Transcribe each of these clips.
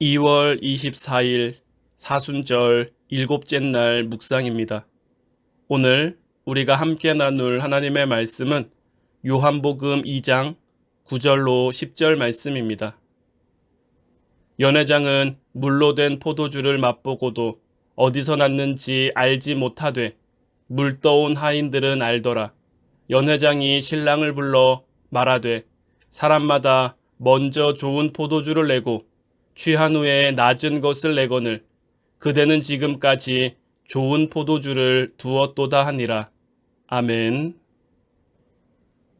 2월 24일 사순절 일곱째 날 묵상입니다. 오늘 우리가 함께 나눌 하나님의 말씀은 요한복음 2장 9절로 10절 말씀입니다. 연회장은 물로 된 포도주를 맛보고도 어디서 났는지 알지 못하되 물 떠온 하인들은 알더라. 연회장이 신랑을 불러 말하되 사람마다 먼저 좋은 포도주를 내고 취한 후에 낮은 것을 내거늘 그대는 지금까지 좋은 포도주를 두었도다 하니라. 아멘.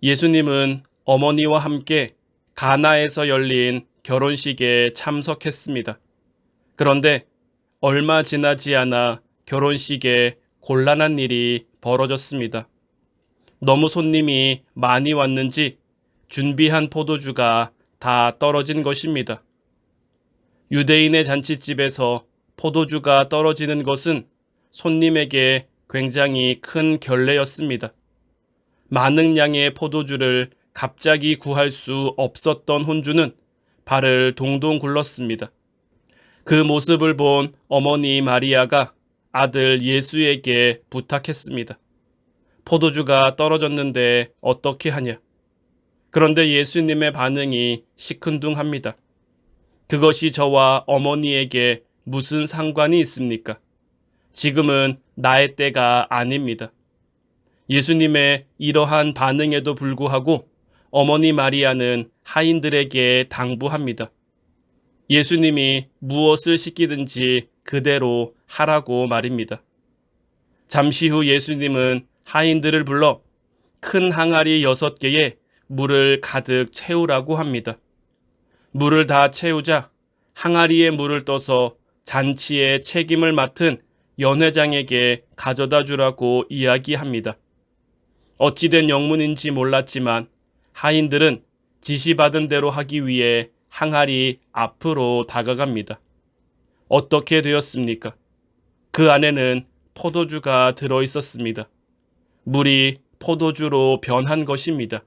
예수님은 어머니와 함께 가나에서 열린 결혼식에 참석했습니다. 그런데 얼마 지나지 않아 결혼식에 곤란한 일이 벌어졌습니다. 너무 손님이 많이 왔는지 준비한 포도주가 다 떨어진 것입니다. 유대인의 잔치집에서 포도주가 떨어지는 것은 손님에게 굉장히 큰 결례였습니다. 많은 양의 포도주를 갑자기 구할 수 없었던 혼주는 발을 동동 굴렀습니다. 그 모습을 본 어머니 마리아가 아들 예수에게 부탁했습니다. 포도주가 떨어졌는데 어떻게 하냐? 그런데 예수님의 반응이 시큰둥합니다. 그것이 저와 어머니에게 무슨 상관이 있습니까? 지금은 나의 때가 아닙니다. 예수님의 이러한 반응에도 불구하고 어머니 마리아는 하인들에게 당부합니다. 예수님이 무엇을 시키든지 그대로 하라고 말입니다. 잠시 후 예수님은 하인들을 불러 큰 항아리 여섯 개에 물을 가득 채우라고 합니다. 물을 다 채우자 항아리에 물을 떠서 잔치의 책임을 맡은 연회장에게 가져다 주라고 이야기합니다. 어찌된 영문인지 몰랐지만 하인들은 지시받은 대로 하기 위해 항아리 앞으로 다가갑니다. 어떻게 되었습니까? 그 안에는 포도주가 들어 있었습니다. 물이 포도주로 변한 것입니다.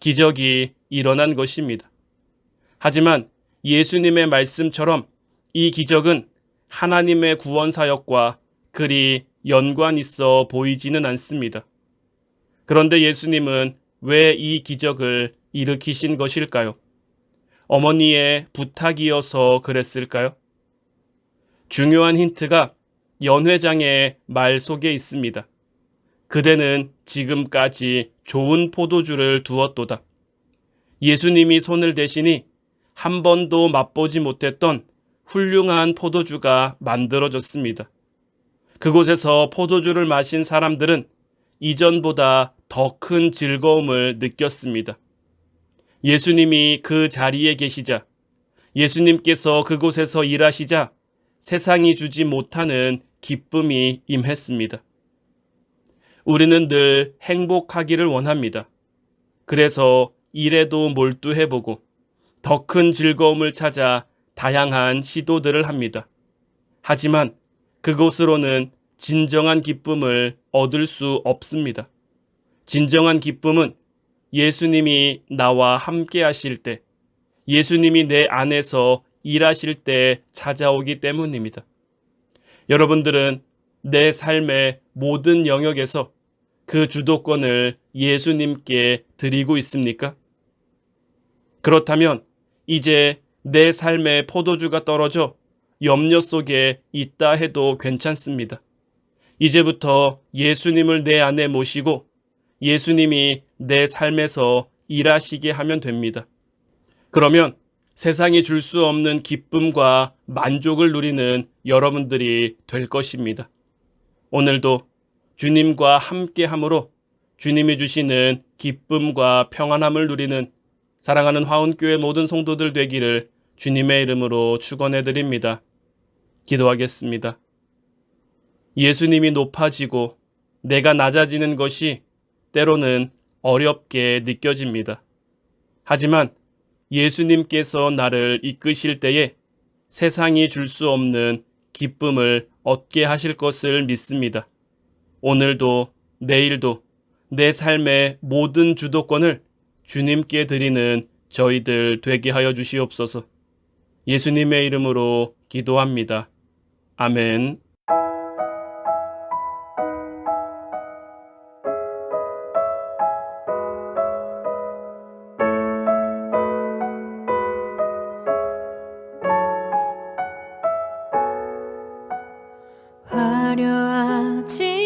기적이 일어난 것입니다. 하지만 예수님의 말씀처럼 이 기적은 하나님의 구원 사역과 그리 연관 있어 보이지는 않습니다. 그런데 예수님은 왜 이 기적을 일으키신 것일까요? 어머니의 부탁이어서 그랬을까요? 중요한 힌트가 연회장의 말 속에 있습니다. 그대는 지금까지 좋은 포도주를 두었도다. 예수님이 손을 대시니 한 번도 맛보지 못했던 훌륭한 포도주가 만들어졌습니다. 그곳에서 포도주를 마신 사람들은 이전보다 더 큰 즐거움을 느꼈습니다. 예수님이 그 자리에 계시자, 예수님께서 그곳에서 일하시자 세상이 주지 못하는 기쁨이 임했습니다. 우리는 늘 행복하기를 원합니다. 그래서 일에도 몰두해보고 더 큰 즐거움을 찾아 다양한 시도들을 합니다. 하지만 그곳으로는 진정한 기쁨을 얻을 수 없습니다. 진정한 기쁨은 예수님이 나와 함께 하실 때, 예수님이 내 안에서 일하실 때 찾아오기 때문입니다. 여러분들은 내 삶의 모든 영역에서 그 주도권을 예수님께 드리고 있습니까? 그렇다면 이제 내 삶의 포도주가 떨어져 염려 속에 있다 해도 괜찮습니다. 이제부터 예수님을 내 안에 모시고 예수님이 내 삶에서 일하시게 하면 됩니다. 그러면 세상이 줄 수 없는 기쁨과 만족을 누리는 여러분들이 될 것입니다. 오늘도 주님과 함께 함으로 주님이 주시는 기쁨과 평안함을 누리는 사랑하는 화운교회 모든 성도들 되기를 주님의 이름으로 축원해 드립니다. 기도하겠습니다. 예수님이 높아지고 내가 낮아지는 것이 때로는 어렵게 느껴집니다. 하지만 예수님께서 나를 이끄실 때에 세상이 줄 수 없는 기쁨을 얻게 하실 것을 믿습니다. 오늘도 내일도 내 삶의 모든 주도권을 주님께 드리는 저희들 되게 하여 주시옵소서. 예수님의 이름으로 기도합니다. 아멘. 화려하지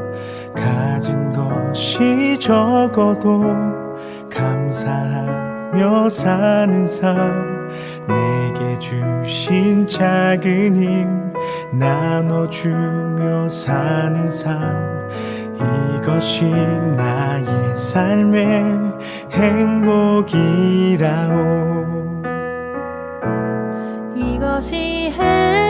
가진 것이 적어도 감사하며 사는 삶 내게 주신 작은 힘 나눠주며 사는 삶 이것이 나의 삶의 행복이라오. 이것이 행복,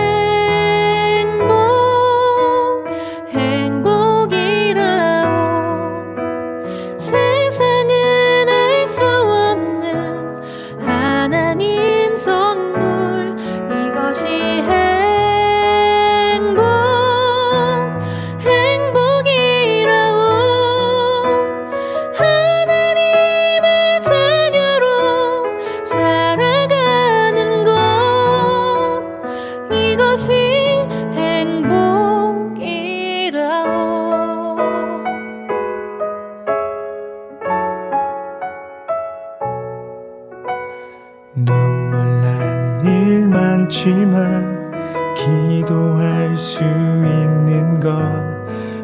일 많지만 기도할 수 있는 것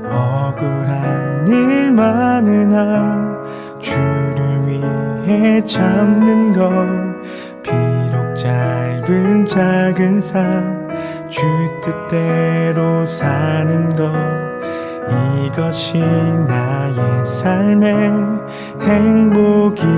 억울한 일 많으나 주를 위해 참는 것. 비록 짧은 작은 삶 주 뜻대로 사는 것. 이것이 나의 삶의 행복이라오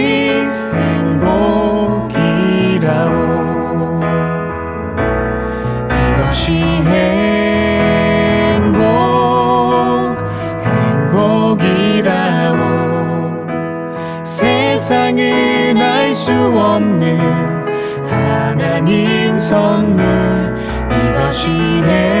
없는 하나님 선물 이것이 행